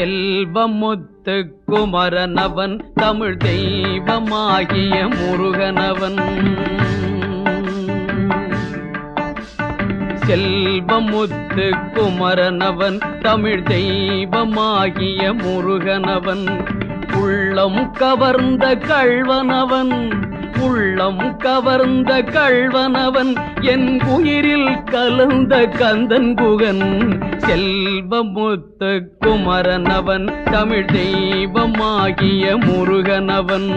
செல்வமுத்து குமரனவன் தமிழ் தெய்வமாகிய முருகனவன். செல்வமுத்து குமரனவன் தமிழ் தெய்வமாகிய முருகனவன். உள்ளம் கவர்ந்த கழ்வனவன் உள்ளம் கவர்ந்த கள்வனவன் என் உயிரில் கலந்த கந்தன் புகன் செல்வமுத்த குமரனவன் தமிழ் தெய்வமாகிய முருகனவன்.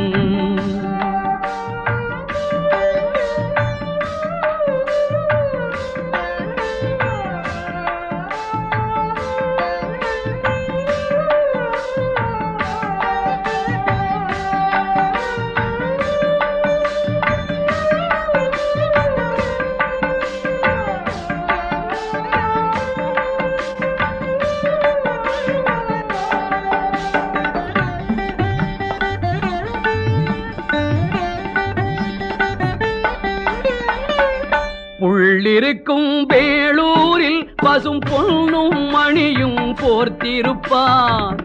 இருக்கும் வேளூரில் பசும் பொன்னும் மணியும் போர்த்திருப்பார்.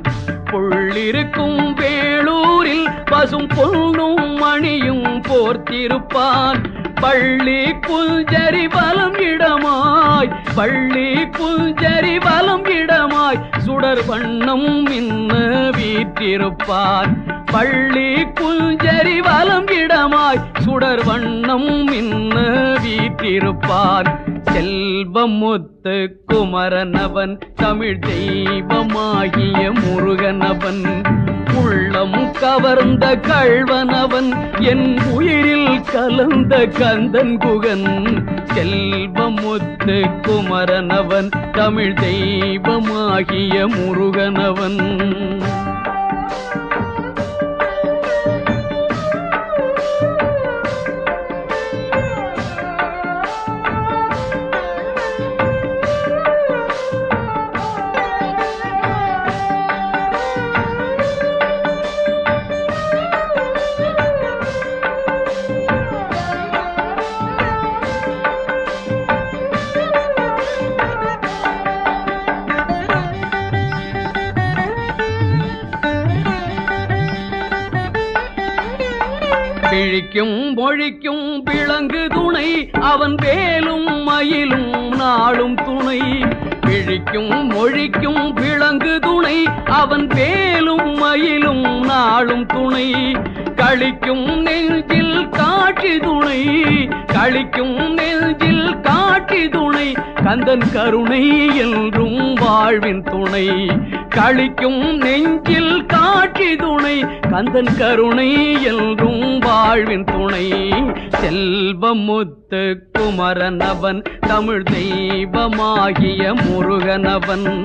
புள்ளிருக்கும் வேளூரில் பசும் பொன்னும் மணியும் போர்த்திருப்பான் பள்ளி குஞ்சரி பலம் இடமாய் பள்ளி குஞ்சரி பலம் இடமாய் சுடர் வண்ணம் மின்ன வீற்றிருப்பான் பள்ளி குஞ்சரி வலம் இடமாய் சுடர் வண்ணம் மின்ன வீற்றிருப்பான் செல்வமுத்து குமரனவன் தமிழ் தெய்வமாகிய முருகனவன். உள்ளம் கவர்ந்த கழ்வனவன் என் உயிரில் கலந்த கந்தன் குகன். செல்வமுத்து குமரனவன் தமிழ் தெய்வமாகிய முருகனவன். பிழிக்கும் மொழிக்கும் பிளங்கு துணை. அவன் வேலும் மயிலும் நாளும் துணை. பிழிக்கும் மொழிக்கும் பிளங்கு துணை. அவன் வேலும் மயிலும் நாளும் துணை. கழிக்கும் நெஞ்சில் காட்சி துணை. கழிக்கும் நெஞ்சில் காட்சி துணை. கந்தன் கருணை என்றும் வாழ்வின் துணை. கழிக்கும் நெஞ்சில் கந்தன் கருணை என்றும் வாழ்வின் துணை. செல்வமுத்து குமரனவன் தமிழ் தெய்வமாகிய முருகனவன்.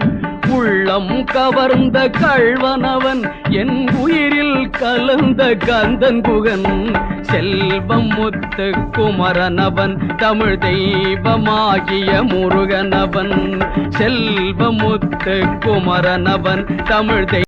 உள்ளம் கவர்ந்த கழ்வனவன் என் உயிரில் கலந்த கந்தன் குகன். செல்வம் முத்து குமரனவன் தமிழ் தெய்வமாகிய முருகனவன். செல்வமுத்து குமரனவன் தமிழ் தெய்வ